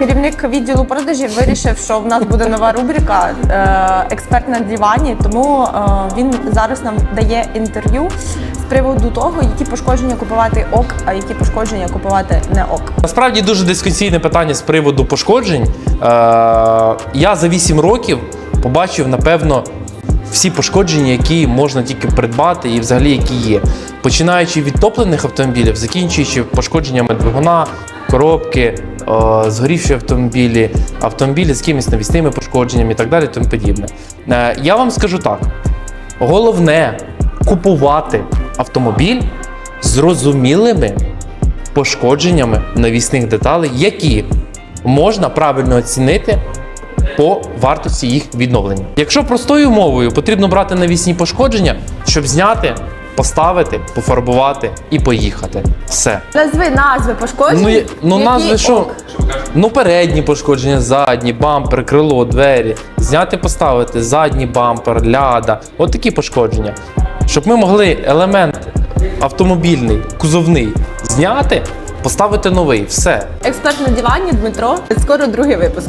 керівник відділу продажів вирішив, що в нас буде нова рубрика е, Експерт на дивані. Тому е, він зараз нам дає інтерв'ю з приводу того, які пошкодження купувати ок, а які пошкодження купувати не ок. Насправді дуже дискусійне питання з приводу пошкоджень. Е, я за 8 років побачив, напевно, всі пошкодження, які можна тільки придбати і взагалі які є. Починаючи від топлених автомобілів, закінчуючи пошкодженнями двигуна, коробки, згорівші автомобілі, автомобілі з якимись навісними пошкодженнями і так далі. Тому подібне. Е, я вам скажу так: головне купувати автомобіль з зрозумілими пошкодженнями навісних деталей, які можна правильно оцінити по вартості їх відновлення. Якщо простою мовою потрібно брати навісні пошкодження, щоб зняти, поставити, пофарбувати і поїхати. Все. Назви назви пошкоджень. Ну, є- ну які назви що? Ну, передні пошкодження, задні, бампер, крило, двері. Зняти, поставити, задній бампер, ляда. От такі пошкодження. Щоб ми могли елемент автомобільний, кузовний зняти, поставити новий. Все. Експерт на дивані Дмитро. Скоро другий випуск.